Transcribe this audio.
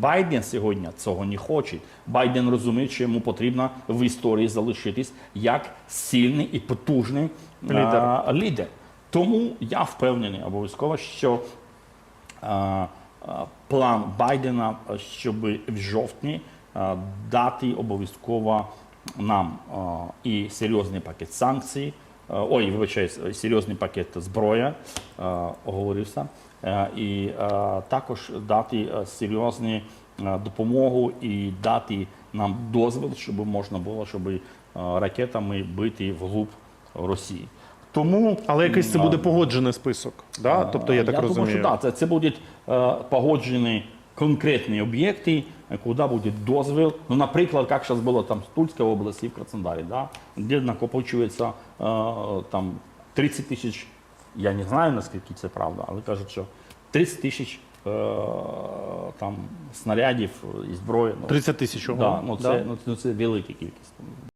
Байден сьогодні цього не хоче. Байден розуміє, що йому потрібно в історії залишитись як сильний і потужний Лідер. а, лідер. Тому я впевнений обов'язково, що а, а, план Байдена, щоб в жовтні а, дати обов'язково нам а, і серйозний пакет санкцій, ой, вибачаюсь, серйозний пакет зброя, оговорився, і також дати серйозну допомогу і дати нам дозвіл, щоб можна було, щоб ракетами бити вглуб Росії. Тому Але якийсь це буде погоджений список. Да? Тобто я так я розумію. думаю, що так, це, це будуть е, погоджені конкретні об'єкти, е, куди буде дозвіл. Ну, наприклад, як зараз було там в Тульській області, в Краснодарі, да, де накопичується е, там 30 тисяч, я не знаю, наскільки це правда, але кажуть, що 30 тисяч е, там снарядів і зброї. Ну, 30 тисяч. ого. да, ну, це, Да? ну, це велика кількість.